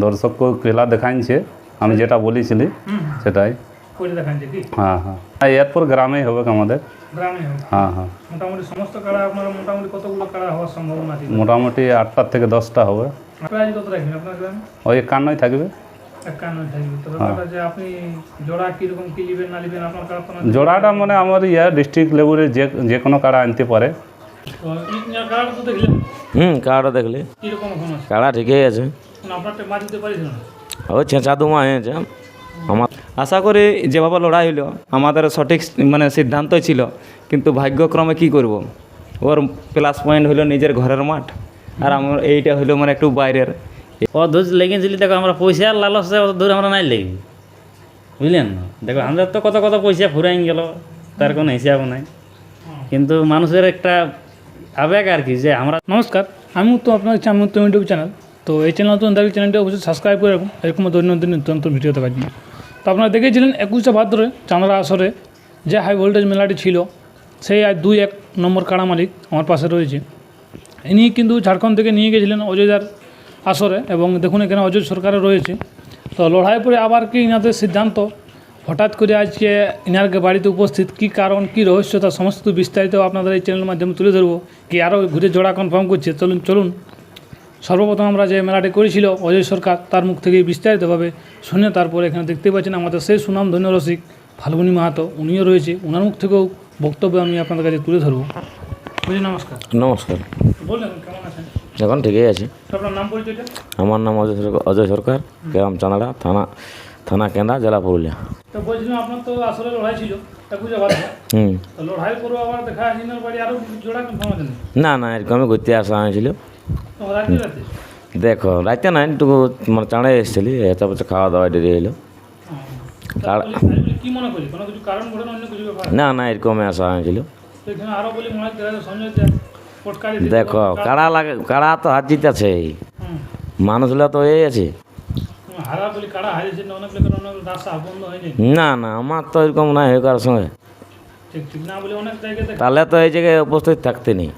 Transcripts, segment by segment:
দর্শককে খেলা দেখাইছে আমি যেটা বলেছিলি সেটাই। হ্যাঁ হ্যাঁ। এরপর গ্রামেই হবে আমাদের? হ্যাঁ হ্যাঁ। মোটামুটি সমস্ত কাড়া আপনার মোটামুটি কতগুলো কাড়া হওয়ার সম্ভাবনা আছে? মোটামুটি আটটার থেকে দশটা হবে। ওই একান্নই থাকবে। একান্ন থাকবে। তো ব্যাপারটা যে আপনি জোড়া কীরকম কী নেবেন না নেবেন আপনার কাড়া তো না জোড়াটা মানে আমার ইয়া ডিস্ট্রিক্ট লেভেলে যে যে কোনো কাড়া আনতে পারে। কাড়া হুম কাড়াটা দেখলি। কাড়া ঠিকই আছে। ওই ছেঁচা দুমা হয়েছে আমার আশা করি যেভাবে লড়াই হলো আমাদের সঠিক মানে সিদ্ধান্তই ছিল কিন্তু ভাগ্যক্রমে কি করব? ওর প্লাস পয়েন্ট হলো নিজের ঘরের মাঠ আর আমার এইটা হলো মানে একটু বাইরের। ও দূর লেগেছিলি দেখো আমরা পয়সা লালসে অত দূর আমরা নাই লেগে বুঝলেন? না দেখো আমাদের তো কত কত পয়সা ফুরাই গেল তার কোনো হিসাব নাই। কিন্তু মানুষের একটা আবেগ আর কি যে আমরা নমস্কার আমি তো আপনার আমি উত্তম ইউটিউব চ্যানেল। তো এই চ্যানেল নতুন, দেখলে চ্যানেলটি অবশ্যই সাবস্ক্রাইব করে রাখুন। এরকম দৈনন্দিন নিত্য নতুন ভিডিও দেখার জন্য। তো আপনারা দেখেছিলেন একুশে ভাদ্রে চাঁদরা আসরে যে হাই ভোল্টেজ মেলাটি ছিল, সেই আজ দুই এক নম্বর কাড়া মালিক আমার পাশে রয়েছে। ইনি কিন্তু ঝাড়খণ্ড থেকে নিয়ে গেছিলেন অযোধ্যার আসরে এবং দেখুন এখানে অযোধ্য সরকারে রয়েছে। তো লড়াই পরে আবার কি ইনাদের সিদ্ধান্ত? হঠাৎ করে আজকে ইনারকে বাড়িতে উপস্থিত কি কারণ, কি রহস্য তার সমস্ত বিস্তারিত আপনাদের এই চ্যানেলের মাধ্যমে তুলে ধরবো। কি আরও ঘুরে জোড়া কনফার্ম করছে? চলুন চলুন। সর্বপ্রথম আমরা যে মেলাটি করেছিল অজয় সরকার তার মুখ থেকে বিস্তারিতভাবে শুনে তারপরে এখানে দেখতে পাচ্ছেন আমাদের সেই সুনাম ধন্য রসিক ফাল্গুনী মাহাতো। উনিও রয়েছে। ওনার মুখ থেকেও বক্তব্য আমি আপনাদের কাছে তুলে ধরবো। বুঝি নমস্কার। নমস্কার। বললেন কেমন আছেন? এখন ঠিকই আছে। আপনার নাম পরিচয়টা? আমার নাম অজয় সরকার অজয় সরকার গ্রাম চানাড়া থানা থানা কেন্দ্রা জেলা পুরুলিয়া। তো বলছিলাম আপনার তো আসলে লড়াই ছিল হুম। লড়াই করে আবার দেখা বাড়ি আরও জোড়া না না এরকমই ঘুরতে আসা হয়েছিল দেখো রাতে না একটু মানে চাঁড়ে এসেছিলি তারপর খাওয়া দাওয়া দেরি হলো না না এরকমই আসা হয়েছিল দেখো কাড়া লাগে কাড়া তো হাত জিতেছে। মানুষগুলো তো এই আছে না না না আমার তো এরকম নাই হয়ে কারোর সঙ্গে না তাহলে তো এই জায়গায় উপস্থিত থাকতে নেই।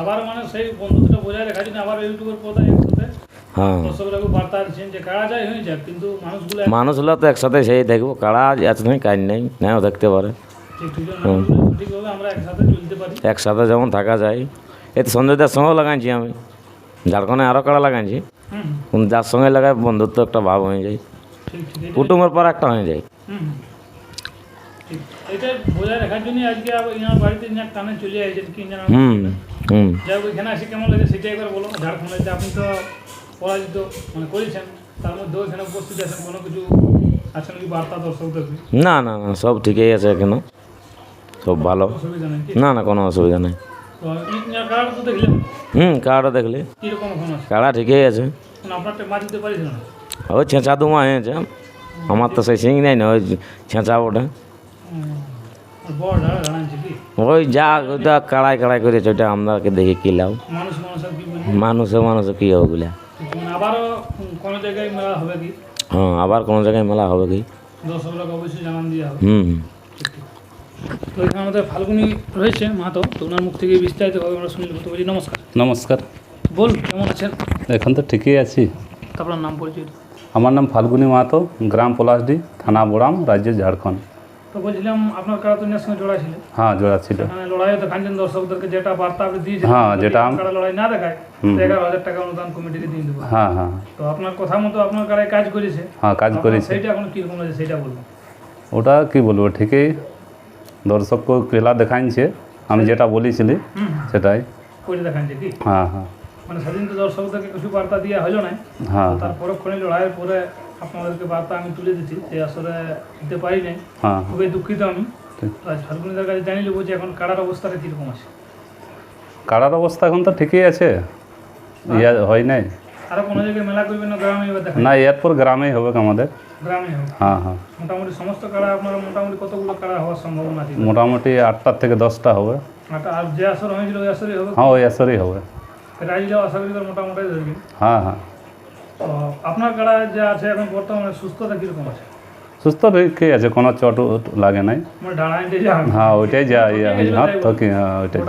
আবার মানে সেই বন্ধুত্বটা বজায় রাখার জন্য আবার ইউটিউবের একসাথে হ্যাঁ। হয়ে মানুষগুলো তো একসাথে সেই দেখব কাড়া আছে নেই কাজ নেই নাও দেখতে পারে। একসাথে যেমন থাকা যায়। এই তো সঞ্জয়দার সঙ্গেও লাগাইছি আমি। ঝাড়খণ্ডে আরও কাড়া লাগাইছি? যার সঙ্গে লাগাই বন্ধুত্ব একটা ভাব হয়ে যায়। কুটুমের পর একটা হয়ে যায়। এটা বজায় রাখার জন্য আজকে ইনার বাড়িতে ইনার টানে চলে আসছেন কি জানা হুম হুম। যাই এখানে আসে কেমন লাগে সেটাই একবার বলো। ঝাড়খণ্ডে আপনি তো পরাজিত মানে করেছেন তার মধ্যেও এখানে উপস্থিত আছেন কোনো কিছু আছেন কি বার্তা দর্শকদেরকে না না না সব ঠিকই আছে এখনও। সব ভালো। না না কোনো অসুবিধা নেই। হুম কাড়া দেখলি। কাড়া ঠিকই আছে। মানে ওই ছেঁচা দুমা হয়েছে। আমার তো সেই সিং নাই না ওই ছেঁচা ওটা ওই যা ওইটা কাড়াই কাড়াই করেছে ওইটা আমাকে দেখে কি লাভ? মানুষ মানুষ কি মানুষে মানুষে কী হবে বলে? মানে আবারও উম, কোনো জায়গায় মেলা হবে কি? হ্যাঁ আবার কোনো জায়গায় মেলা হবে কি? হুম। তো এখানে আমাদের ফাল্গুনি রয়েছে মাহাতো তো ওনার মুখ থেকে বিস্তারিতভাবে আমরা শুনলে বলতে পারি নমস্কার। নমস্কার। বল কেমন আছেন? এখন তো ঠিকই আছি। তারপর নাম পরিচয় আমার নাম ফাল্গুনি মাহাতো গ্রাম পলাশডি থানা বোড়াম রাজ্য ঝাড়খণ্ড। তো বলছিলাম আপনার কারাতুনিয়ার সঙ্গে জোড়া ছিল? হ্যাঁ জোড়া ছিল। লড়াইও দেখাচ্ছেন দর্শকদেরকে যেটা বার্তা আপনি দিয়েছেন হ্যাঁ, যেটা কারা লড়াই না দেখায়। এগারো হাজার টাকা অনুদান কমিটিকে দিয়ে দেবো। হ্যাঁ হ্যাঁ। তো আপনার কথা মতো আপনার কারাই কাজ করেছে? হ্যাঁ কাজ করেছি। সেইটা এখন কীরকম আছে সেটা বলুন। ওটা কি বলব ঠিকই দর্শককে খেলা দেখাইছে আমি যেটা বলেছিলি সেটাই। করে দেখাচ্ছে কি? হ্যাঁ হ্যাঁ। মানে সেদিন তো দর্শকদেরকে কিছু বার্তা দেওয়া হলো না হ্যাঁ তার পরক্ষণে লড়াইয়ের পরে আপনাদেরকে বার্তা আমি তুলে দিচ্ছি যে আসলে দিতে পারি নাই। হ্যাঁ। খুবই দুঃখিত আমি। ফাল্গুনিদের কাছে জানি নেব যে এখন কাড়ার অবস্থাটা কীরকম আছে। কাড়ার অবস্থা এখন তো ঠিকই আছে। ইয়া হয় নাই। আরও কোনো জায়গায় মেলা করবেন না গ্রামে এবার দেখা না এরপর গ্রামেই হবে আমাদের। গ্রামে হবে। হ্যাঁ হ্যাঁ। মোটামুটি সমস্ত কাড়া আপনার মোটামুটি কতগুলো কাড়া হওয়ার সম্ভাবনা আছে? মোটামুটি আটটার থেকে দশটা হবে। আর আর যে আসর হয়েছিল ওই আসরই হবে। হ্যাঁ ওই আসরেই হবে। রাজিলেও আশা করি মোটামুটি ধরবেন। হ্যাঁ হ্যাঁ। আপনার কাড়া যে আছে এখন বর্তমানে সুস্থতা কীরকম আছে? সুস্থ আছে কোনো চট লাগে নাই। মানে হ্যাঁ ওইটাই যা হ্যাঁ তো কি হ্যাঁ ওইটাই।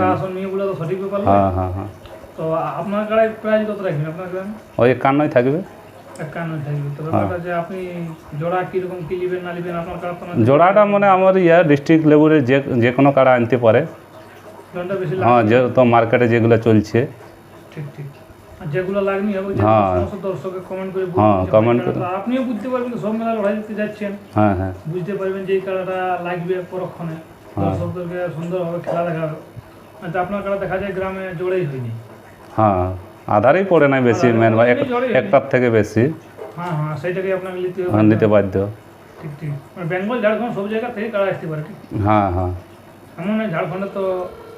হ্যাঁ হ্যাঁ হ্যাঁ। তো আপনার কাড়ায় প্রাইজ কত রাখবেন আপনার গ্রামে ওই একান্নই থাকবে। জোড়াটা মানে আমার ইয়া ডিস্ট্রিক্ট লেভেলে যে যে কোনো কাড়া আনতে পারে। হ্যাঁ লাগবে। যে তো মার্কেটে যেগুলো চলছে। ঠিক ঠিক। যেগুলো লাগনি হবে হ্যাঁ। সমস্ত দর্শকে কমেন্ট করে হ্যাঁ, ভাই করে। আপনিও বুঝতে পারবেন সব মেলা লড়াই দিতে যাচ্ছেন। হ্যাঁ হ্যাঁ। বুঝতে পারবেন যে কাড়াটা লাগবে পরক্ষণে। দর্শকদেরকে সুন্দরভাবে খেলা দেখাবে আচ্ছা আপনার কাড়া দেখা যায় গ্রামে জোড়াই হয়নি। হ্যাঁ আধারেই পড়ে নাই বেশি মেন এক- একটার থেকে বেশি। হ্যাঁ হ্যাঁ সেইটাকে আপনাকে নিতে হবে। হ্যাঁ, নিতে বাধ্য। ঠিক ঠিক। মানে বেঙ্গল ঝাড়খণ্ড সব জায়গা থেকে কাড়া আসতে পারে ঠিক। হ্যাঁ হ্যাঁ। এমন নয় ঝাড়খণ্ডে তো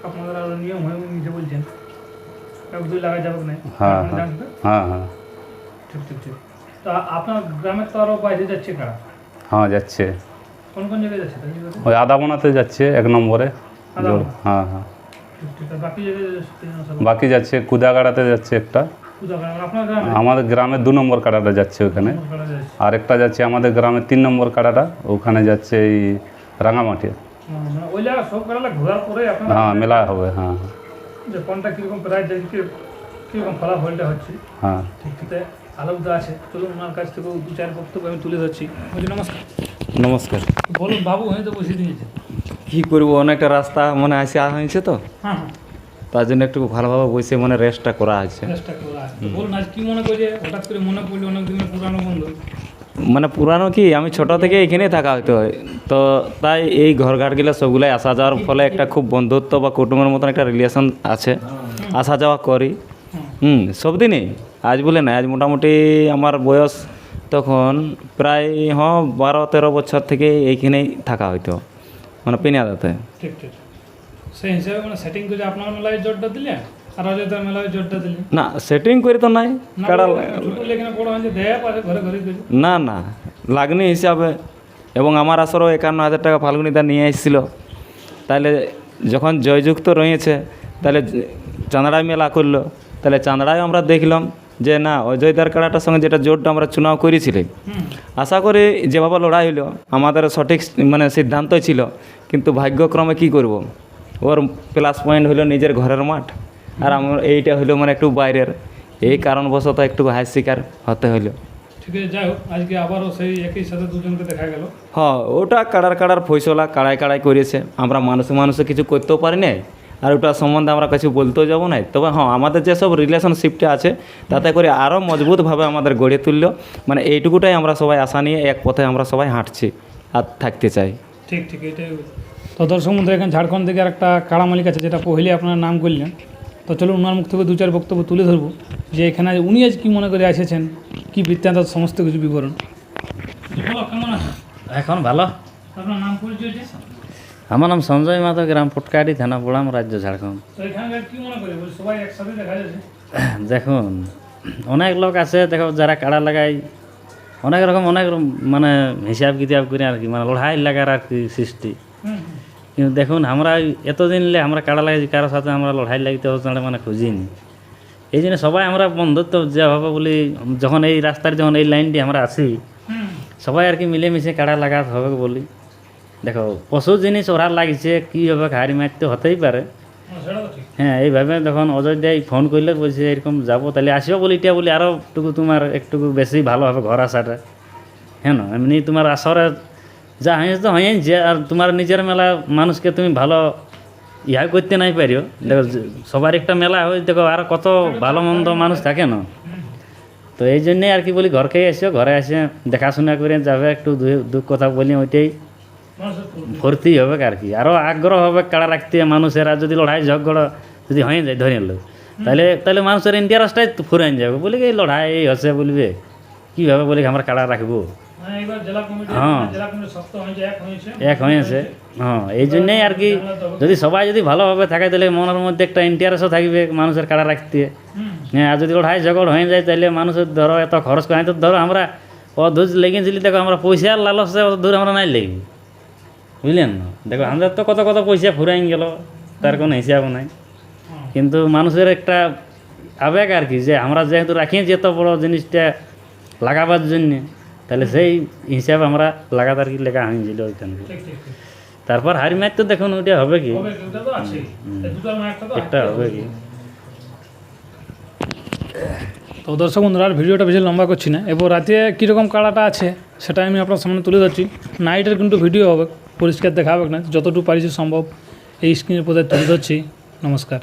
আপনাদের নিয়ম হয়ে নিজে বলছেন এক দুই লাগা যাবে না হ্যাঁ, হ্যাঁ। হ্যাঁ হ্যাঁ। ঠিক ঠিক ঠিক। তা আপনার গ্রামের তো আরও বাইরে যাচ্ছে কারা? হ্যাঁ যাচ্ছে। কোন কোন জায়গায় যাচ্ছে? ওই আদামোনাতে যাচ্ছে এক নম্বরে। হ্যাঁ হ্যাঁ। বাকি যাচ্ছে কুদাগাড়াতে যাচ্ছে একটা। গ্রামে? আমাদের গ্রামের দু নম্বর কাড়াটা যাচ্ছে ওখানে। আর একটা যাচ্ছে আমাদের গ্রামের তিন নম্বর কাড়াটা ওখানে যাচ্ছে এই রাঙামাটি মানে হ্যাঁ মেলা হবে হ্যাঁ। যে কোনটা কীরকম প্রাইজ যাচ্ছে কি- কীরকম ফলাফলটা হচ্ছে। হ্যাঁ। ঠিক ঠিক আলোকদা আছে। চলুন ওনার কাছ থেকেও দু চার বক্তব্য আমি তুলে ধরছি। বলছি নমস্কার। নমস্কার। বলুন বাবু হয়ে তো বসে দিয়েছে। কী করব অনেকটা রাস্তা মানে আসে হয়েছে তো। হ্যাঁ হ্যাঁ। তার জন্য একটু ভালোভাবে বসে মানে রেস্টটা করা আছে। চেষ্টা করা আছে। বলুন আজ কি মনে করছে? হঠাৎ করে মনে পড়ল অনেক দিনের পুরানো বন্ধু। মানে পুরানো কি? আমি ছোট থেকে এখানেই থাকা হতো তো তাই এই ঘরঘাটগুলো সবগুলাই আসা যাওয়ার ফলে একটা খুব বন্ধুত্ব বা কুটুমের মতন একটা রিলেশন আছে। আসা যাওয়া করি। হুম সব দিনই আজ বলে না আজ মোটামুটি আমার বয়স তখন প্রায় হ্যাঁ বারো, তেরো বছর থেকে এইখানেই থাকা হইতো। মানে পেনিয়াদাতে। ঠিক ঠিক। সেই হিসাবে মানে সেটিং করে আপনার জোরটা দিলে না সেটিং করে তো নাই না কাড়া না না লাগনি হিসাবে। এবং আমার আসরও একান্ন হাজার টাকা ফাল্গুনিদা নিয়ে এসেছিল। তাহলে যখন জয়যুক্ত রয়েছে তাহলে চাঁদড়ায় মেলা করল। তাহলে চাঁদড়ায় আমরা দেখলাম যে না অজয়দার কাড়াটার সঙ্গে যেটা জোরটা আমরা চুনাও করেছিলি হুম। আশা করি যেভাবে লড়াই হলো আমাদের সঠিক মানে সিদ্ধান্ত ছিল। কিন্তু ভাগ্যক্রমে কি করব? ওর প্লাস পয়েন্ট হলো নিজের ঘরের মাঠ। আর আমার এইটা হলো মানে একটু বাইরের। এই কারণবশত একটু হাই শিকার হতে হলো ঠিক আছে যাই হোক আজকে আবারও সেই একই সাথে দুজনকে দেখা গেল। হ্যাঁ ওটা কাড়ার কাড়ার ফয়সলা কাড়াই কাড়াই করেছে। আমরা মানুষে মানুষে কিছু করতেও পারি না আর ওটা সম্বন্ধে আমরা কিছু বলতেও যাব না তবে হ্যাঁ আমাদের যেসব রিলেশনশিপটা আছে তাতে করে আরও মজবুতভাবে আমাদের গড়ে তুললো। মানে এইটুকুটাই আমরা সবাই আশা নিয়ে এক পথে আমরা সবাই হাঁটছি আর থাকতে চাই। ঠিক ঠিক এটাই তো দর্শক বন্ধু এখানে ঝাড়খণ্ড থেকে আর একটা কাড়া মালিক আছে যেটা পহিলে আপনার নাম করলেন। তো চলুন ওনার মুখ থেকে দু চার বক্তব্য তুলে ধরবো যে এখানে উনি আজ কী মনে করে এসেছেন কী বৃত্তান্ত সমস্ত কিছু বিবরণ। এখন ভালো। আপনার নাম আমার নাম সঞ্জয় মাধব গ্রাম ফুটকাটি থানা পোড়াম রাজ্য ঝাড়খণ্ড। তো এখানকার কী মনে করে? বলি সবাই একসাথে দেখা যাচ্ছে। দেখুন অনেক লোক আছে দেখো যারা কাড়া লাগাই অনেক রকম অনেক মানে হিসাব কিতাব করে আর কি মানে লড়াই লাগার আর কি সৃষ্টি। কিন্তু দেখুন আমরা এতদিন লে আমরা কাড়া লাগাইছি কারোর সাথে আমরা লড়াই লাগিতে হচ্ছে মানে খুঁজিনি। এই জন্য সবাই আমরা বন্ধুত্ব যা হবে বলি যখন এই রাস্তার যখন এই লাইনটি আমরা আসি সবাই আর কি মিলেমিশে কাড়া লাগাতে হবে বলি। দেখো পশু জিনিস ওরা লাগছে কী হবে হাড়ি মারতে হতেই পারে। হ্যাঁ, এইভাবে যখন অযোধ্যায় ফোন করলে বলছে এরকম যাব তাহলে আসিও বলি এটা বলি আরও একটুকু তোমার একটুকু বেশি ভালো হবে ঘর আসাটা। হ্যাঁ না এমনি তোমার আসরে যা হয়েছে তো হয়েছে আর তোমার নিজের মেলা মানুষকে তুমি ভালো ইহা করতে নাই পারিও। দেখো সবার একটা মেলা হয়, দেখো, আর কত ভালো মন্দ মানুষ থাকে না। তো এই জন্যে আর কি বলি ঘরকেই এসো, ঘরে এসে দেখাশোনা করে যাবে, একটু দু- কথা বলি ওইটাই। ভর্তি হবে আর কি। আরও আগ্রহ হবে কাড়া রাখতে মানুষের, যদি লড়াই ঝগড়া যদি হয়ে যায় ধরে নিল তাহলে তাহলে মানুষের ইন্টারেস্টটাই ফুরান যাবে। বলি কি লড়াই হচ্ছে, বলবে। কীভাবে বলি, আমরা কাড়া রাখব? মানে হ্যাঁ। শক্ত হয়েছে এক হয়েছে। হ্যাঁ এই জন্যেই আর কি যদি সবাই যদি ভালোভাবে থাকে তাহলে মনের মধ্যে একটা ইন্টারেস্টও থাকবে মানুষের কাড়া রাখতে। হ্যাঁ আর যদি লড়াই ঝগড় হয়ে যায় তাহলে মানুষের ধরো এত খরচ করে তো ধরো আমরা অধুর লেগেছিলি দেখো আমরা পয়সার লালসে অত দূর আমরা নাই লেগে বুঝলেন না? দেখো আমাদের তো কত কত পয়সা ফুরাই গেল তার কোনো হিসাব নাই। কিন্তু মানুষের একটা আবেগ আর কি যে আমরা যেহেতু রাখিয়েছি এত বড় জিনিসটা লাগাবার জন্যে। তাহলে সেই হিসাবে আমরা লাগাতার কি লেখা হয়েছিল ওইখানে। তারপর হারি ম্যাচ তো দেখুন ওইটা হবে কি? হবে ওটা তো আছে। এই দুটোর মাঠটা তো একটা হবে কি? তো দর্শক বন্ধুরা আর ভিডিওটা বেশি লম্বা করছি না। এবার রাতে কীরকম কাড়াটা আছে সেটা আমি আপনার সামনে তুলে ধরছি। নাইটের কিন্তু ভিডিও হবে পরিষ্কার দেখা হবে না যতটুকু পারিছি সম্ভব এই স্ক্রিনের পথে তুলে ধরছি। নমস্কার।